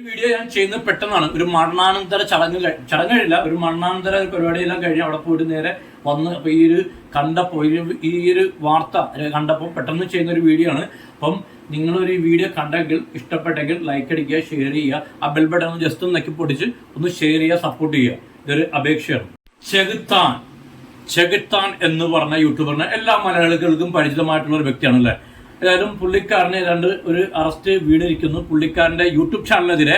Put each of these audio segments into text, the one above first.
Video ഞാൻ ചെയ്യുന്നത് പെട്ടെന്നാണ്. ഒരു മരണാനന്തര ചടങ്ങ് കഴി- ചടങ്ങ് കഴിയില്ല ഒരു മരണാനന്തര പരിപാടിയെല്ലാം കഴിഞ്ഞ് അവിടെ പോയിട്ട് നേരെ വന്ന് അപ്പൊ ഈ ഒരു കണ്ടപ്പോൾ ഈ ഒരു- വാർത്ത കണ്ടപ്പോൾ പെട്ടെന്ന് ചെയ്യുന്ന ഒരു വീഡിയോ ആണ്. അപ്പം നിങ്ങളൊരു വീഡിയോ കണ്ടെങ്കിൽ ഇഷ്ടപ്പെട്ടെങ്കിൽ ലൈക്ക് അടിക്കുക ഷെയർ ചെയ്യുക. ആ ബെൽ ബട്ടൺ ഒന്ന് ജസ്റ്റ് ഒന്ന് നക്കി പൊടിച്ച് ഒന്ന് ഷെയർ ചെയ്യുക സപ്പോർട്ട് ചെയ്യുക. ഇതൊരു അപേക്ഷയാണ്. ചെകുത്താൻ ചെകുത്താൻ എന്ന് പറഞ്ഞ യൂട്യൂബറിന് എല്ലാ മലയാളികൾക്കും പരിചിതമായിട്ടുള്ള ഒരു വ്യക്തിയാണ് അല്ലേ ഏതായാലും പുള്ളിക്കാരനെ ഏതാണ്ട് ഒരു അറസ്റ്റ് വീടിരിക്കുന്നു പുള്ളിക്കാരന്റെ യൂട്യൂബ് ചാനലിനെതിരെ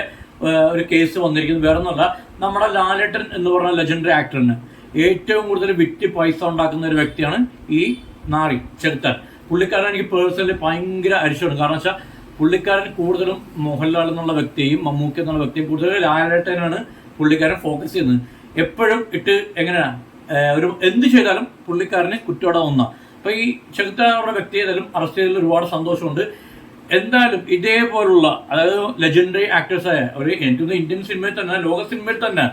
ഒരു കേസ് വന്നിരിക്കുന്നു. വേറെ ഒന്നുമല്ല നമ്മുടെ ലാലേട്ടൻ എന്ന് പറഞ്ഞ ലെജൻഡറി ആക്ടറിന് ഏറ്റവും കൂടുതൽ വിറ്റ് പൈസ ഉണ്ടാക്കുന്ന ഒരു വ്യക്തിയാണ് ഈ നാറി ചെറുത്തൻ. പുള്ളിക്കാരൻ എനിക്ക് പേഴ്സണലി ഭയങ്കര അരിശമാണ് കാരണം വെച്ചാൽ പുള്ളിക്കാരൻ കൂടുതലും മോഹൻലാൽ എന്നുള്ള വ്യക്തിയും മമ്മൂക്കി എന്നുള്ള വ്യക്തിയും കൂടുതൽ ലാലേട്ടനാണ് പുള്ളിക്കാരൻ ഫോക്കസ് ചെയ്യുന്നത്. എപ്പോഴും ഇട്ട് എങ്ങനെയാണ് ഒരു എന്ത് ചെയ്താലും പുള്ളിക്കാരന് കുറ്റോടെ ഒന്ന അപ്പൊ ഈ ചെകുത്താനുള്ള വ്യക്തി ഏതായാലും അറസ്റ്റ് ചെയ്തതിൽ ഒരുപാട് സന്തോഷമുണ്ട്. എന്തായാലും ഇതേപോലുള്ള അതായത് ലെജൻഡറി ആക്ടേഴ്സായ ഒരു എനിക്ക് ഇന്ത്യൻ സിനിമയിൽ തന്നെ ലോക സിനിമയിൽ തന്നെ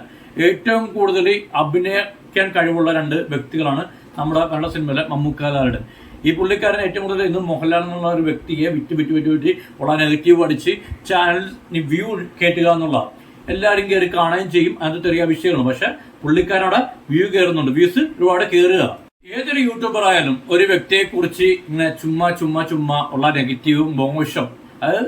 ഏറ്റവും കൂടുതൽ അഭിനയിക്കാൻ കഴിവുള്ള രണ്ട് വ്യക്തികളാണ് നമ്മുടെ കന്നഡ സിനിമയിലെ മമ്മൂക്കാലാരുടെ ഈ പുള്ളിക്കാരൻ ഏറ്റവും കൂടുതൽ ഇന്ന് മോഹൻലാൽ എന്നുള്ള ഒരു വ്യക്തിയെ വിറ്റ് വിറ്റ് വിറ്റ് വിറ്റ് ഉള്ള നെഗറ്റീവ് അടിച്ച് ചാനൽ വ്യൂ കയറ്റുക എന്നുള്ള എല്ലാവരും കയറി കാണുകയും ചെയ്യും. അത് ചെറിയ വിഷയമാണ് പക്ഷെ പുള്ളിക്കാരവിടെ വ്യൂ കയറുന്നുണ്ട് വ്യൂസ് ഒരുപാട് കയറുക ഏതൊരു യൂട്യൂബർ ആയാലും ഒരു വ്യക്തിയെ കുറിച്ച് ഇങ്ങനെ ചുമ്മാ ചുമ്മാ ചുമ്മാ ഉള്ള നെഗറ്റീവും മോശം അത്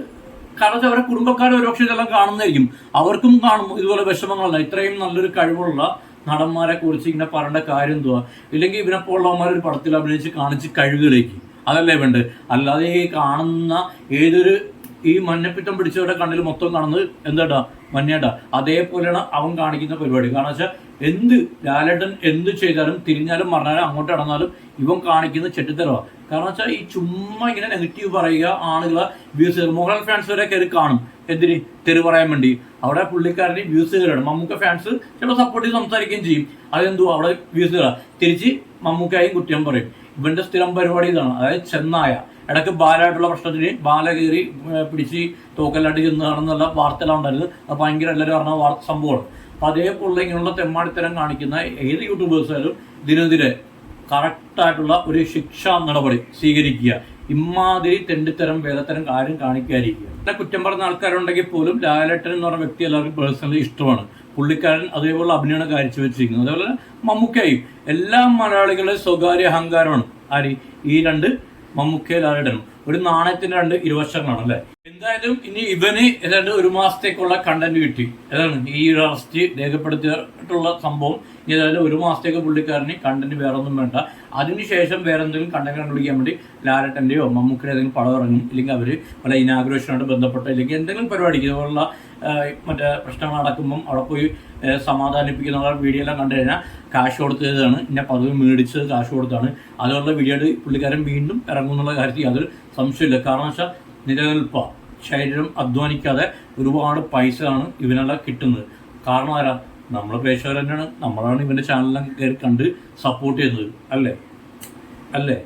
കാരണം അവരുടെ കുടുംബക്കാരും ഒരുപക്ഷെ ഇതെല്ലാം കാണുന്നതായിരിക്കും. അവർക്കും കാണും. ഇതുപോലെ വിഷമങ്ങളല്ല. ഇത്രയും നല്ലൊരു കഴിവുള്ള നടന്മാരെ കുറിച്ച് ഇങ്ങനെ പറയേണ്ട കാര്യം എന്തുവാ? ഇല്ലെങ്കിൽ ഇവനെ പോലുള്ളവന്മാർ ഒരു പടത്തിൽ അഭിനയിച്ച് കാണിച്ച് കഴിവുകളിലേക്ക്. അതല്ലേ വേണ്ട അല്ലാതെ ഈ കാണുന്ന ഏതൊരു ഈ മഞ്ഞപ്പിത്തം പിടിച്ചവരുടെ കണ്ണിൽ മൊത്തം കാണുന്നത് എന്താടാ? മഞ്ഞേടാ അതേപോലെയാണ് അവൻ കാണിക്കുന്ന പരിപാടി. കാരണം വെച്ചാൽ എന്ത് ലാലേട്ടൻ എന്ത് ചെയ്താലും തിരിഞ്ഞാലും മറിഞ്ഞാലും അങ്ങോട്ട് നടന്നാലും ഇവൻ കാണിക്കുന്ന ചെട്ടിത്തരവാ. കാരണം വെച്ചാൽ ഈ ചുമ്മാ ഇങ്ങനെ നെഗറ്റീവ് പറയുക ആളുകളെ വ്യൂസ് മോഹൻലാൽ ഫാൻസ് വരെ കയറി കാണും. എന്തിന്? തെറി പറയാൻ വേണ്ടി. അവിടെ പുള്ളിക്കാരന് വ്യൂസ് കയറാണ് മമ്മൂക്ക ഫാൻസ് ചിലപ്പോൾ സപ്പോർട്ട് ചെയ്ത് സംസാരിക്കുകയും ചെയ്യും. അതെന്തോ അവിടെ വ്യൂസ് കയറാം തിരിച്ച് മമ്മൂക്കായും കുറ്റം പറയും. ഇവന്റെ സ്ഥിരം പരിപാടി ഇതാണ്. അതായത് ചെന്നായ. ഇടയ്ക്ക് ബാലായിട്ടുള്ള പ്രശ്നത്തിന് ബാല കയറി പിടിച്ച് തോക്കല്ലാണ്ട് ചെന്നാണെന്നുള്ള വാർത്തയെല്ലാം ഉണ്ടായിരുന്നു അത് ഭയങ്കര എല്ലാവരും പറഞ്ഞ സംഭവമാണ്. അപ്പൊ അതേപോലെ ഇങ്ങനെയുള്ള തെമ്മാടിത്തരം കാണിക്കുന്ന ഏത് യൂട്യൂബേഴ്സായാലും ഇതിനെതിരെ കറക്റ്റായിട്ടുള്ള ഒരു ശിക്ഷാ നടപടി സ്വീകരിക്കുക. ഇമാതിരി തെണ്ടിത്തരം വേദത്തരം കാര്യം കാണിക്കാതിരിക്കുക. കുറ്റം പറഞ്ഞ ആൾക്കാരുണ്ടെങ്കിൽ പോലും ലാലേട്ടൻ എന്ന് പറഞ്ഞ വ്യക്തി എല്ലാവർക്കും പേഴ്സണലി ഇഷ്ടമാണ്. പുള്ളിക്കാരൻ അതേപോലെ അഭിനയമാണ് കാഴ്ചവെച്ചിരിക്കുന്നത്. അതേപോലെ മമ്മൂക്കയും എല്ലാ മലയാളികളുടെ സ്വകാര്യ അഹങ്കാരമാണ്. ആര്? ഈ രണ്ട് മമ്മൂക്കയിൽ ആരുടെ ഒരു നാണയത്തിന്റെ രണ്ട് ഇരുവശങ്ങളാണ് അല്ലെ? എന്തായാലും ഇനി ഇവന് ഏതാണ്ട് ഒരു മാസത്തേക്കുള്ള കണ്ടന്റ് കിട്ടി. ഏതാണ് ഈ അറസ്റ്റ് രേഖപ്പെടുത്തിയിട്ടുള്ള സംഭവം. ഇനി അതായത് ഒരു മാസത്തേക്ക് പുള്ളിക്കാരന് കണ്ടന്റ് വേറെ ഒന്നും വേണ്ട. അതിനുശേഷം വേറെ എന്തെങ്കിലും കണ്ടന്റ് കണ്ടുപിടിക്കാൻ വേണ്ടി ലാലട്ടന്റെയോ മമ്മൂക്കിയുടെ ഏതെങ്കിലും പടം ഇറങ്ങും. ഇല്ലെങ്കിൽ അവർ പല ഇനാഗ്രേഷനോട് ബന്ധപ്പെട്ട ഇല്ലെങ്കിൽ എന്തെങ്കിലും പരിപാടിക്ക് ഇതുപോലുള്ള മറ്റേ പ്രശ്നങ്ങൾ നടക്കുമ്പം അവിടെ പോയി സമാധാനിപ്പിക്കുന്ന വീഡിയോ എല്ലാം കണ്ടു കഴിഞ്ഞാൽ കാശ് കൊടുത്തതാണ്. എന്നെ പദവി മേടിച്ചത് കാശ് കൊടുത്താണ്. അതുള്ള വീഡിയോ പുള്ളിക്കാരൻ വീണ്ടും ഇറങ്ങും എന്നുള്ള കാര്യത്തിൽ യാതൊരു സംശയമില്ല കാരണം വെച്ചാൽ നിലനിൽപ്പ. ശരീരം അധ്വാനിക്കാതെ ഒരുപാട് പൈസയാണ് ഇവനെല്ലാം കിട്ടുന്നത്. കാരണം ആരാ? നമ്മൾ പ്രേക്ഷകർ തന്നെയാണ് നമ്മളാണ് ഇവന്റെ ചാനലിലും കയറി കണ്ട് സപ്പോർട്ട് ചെയ്യുന്നത്. അല്ലേ? അല്ലേ?